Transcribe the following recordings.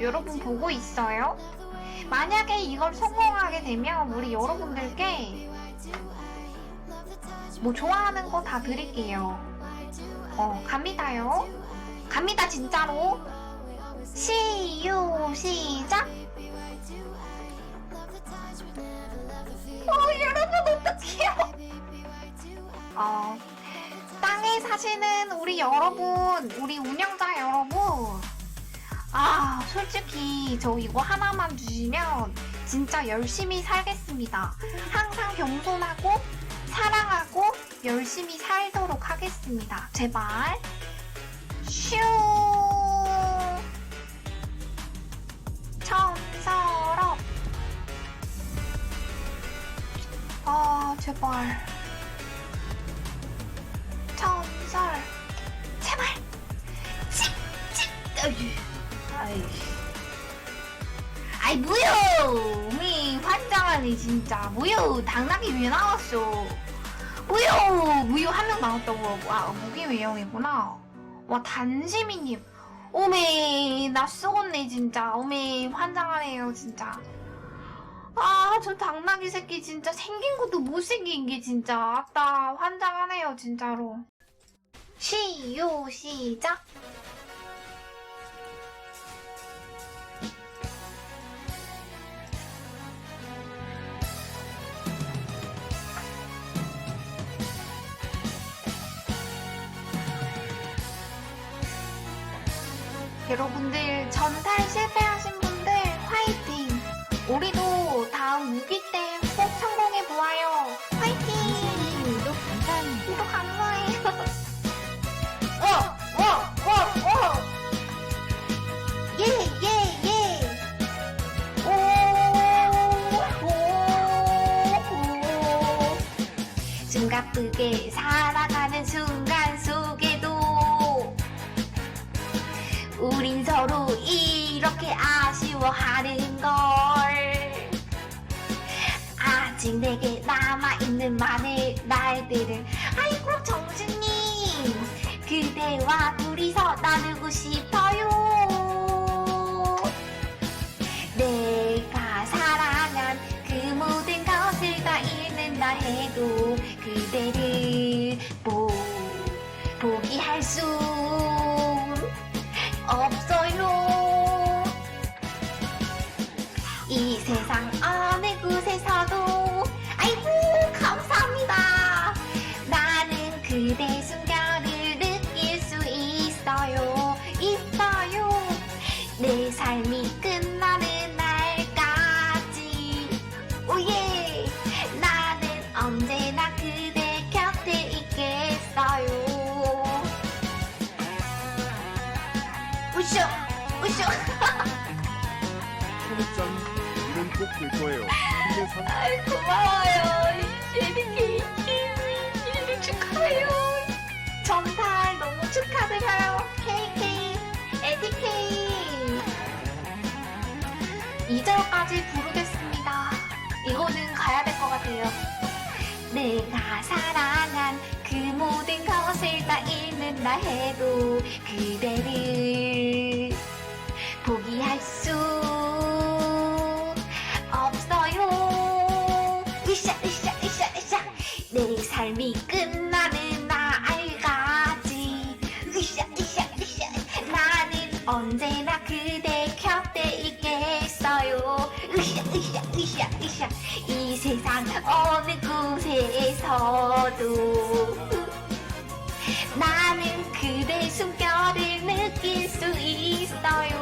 여러분 보고 있어요? 만약에 이걸 성공하게 되면 우리 여러분들께 뭐 좋아하는 거 다 드릴게요. 어, 갑니다요. 갑니다, 진짜로. 시유, 시작! 어, 여러분, 어떡해요? 어, 땅에 사시는 우리 여러분, 우리 운영자 여러분. 아, 솔직히 저 이거 하나만 주시면 진짜 열심히 살겠습니다. 항상 겸손하고 사랑하고 열심히 살도록 하겠습니다. 제발. 슈. 천서럽. 아, 제발. 아이, 뭐요? 미 환장하네, 진짜. 뭐요? 당나귀 왜 나왔어? 뭐요? 뭐요? 한명 나왔다고. 아, 무기 외형이구나. 와, 단시미님. 오메, 나 썩었네, 진짜. 오메, 환장하네요, 진짜. 아, 저 당나귀 새끼 진짜 생긴 것도 못생긴 게 진짜. 아따, 환장하네요, 진짜로. 시요, 시작. 여러분들 전달 실패하신 분들 화이팅! 우리도 다음 무기 때 아쉬워하는 걸. 아직 내게 남아있는 많은 날들을. 아이고 정수님. 그대와 둘이서 나누고 싶어요. 내가 사랑한 그 모든 것을 다 잃는다 해도 그대를 보, 포기할 수 삶이 끝나는 날까지. 오예. 나는 언제나 그대 곁에 있겠어요. 우쇼 우쇼. 초록장 이름 꼭될 거예요. 아이 고마워요. JBK 생일 축하해요 절까지 부르겠습니다 이거는 가야 될 것 같아요 내가 사랑한 그 모든 것을 다 잃는다 해도 그대를 포기할 수 없어요. 으쌰, 으쌰, 으쌰, 으쌰. 내 삶이 끝 곳에서도. 나는 그대 숨결을 느낄 수 있어요.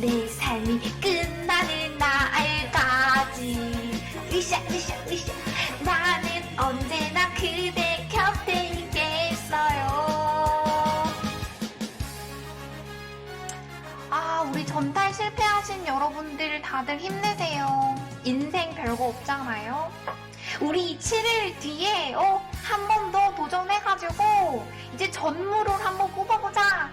내 삶이 끝나는 날까지. 으쌰, 으쌰, 으쌰. 나는 언제나 그대 곁에 있겠어요. 아, 우리 전달 실패하신 여러분들 다들 힘내세요. 인생 별거 없잖아요. 우리 7일 뒤에 어, 한 번 더 도전해가지고 이제 전무를 한번 뽑아보자.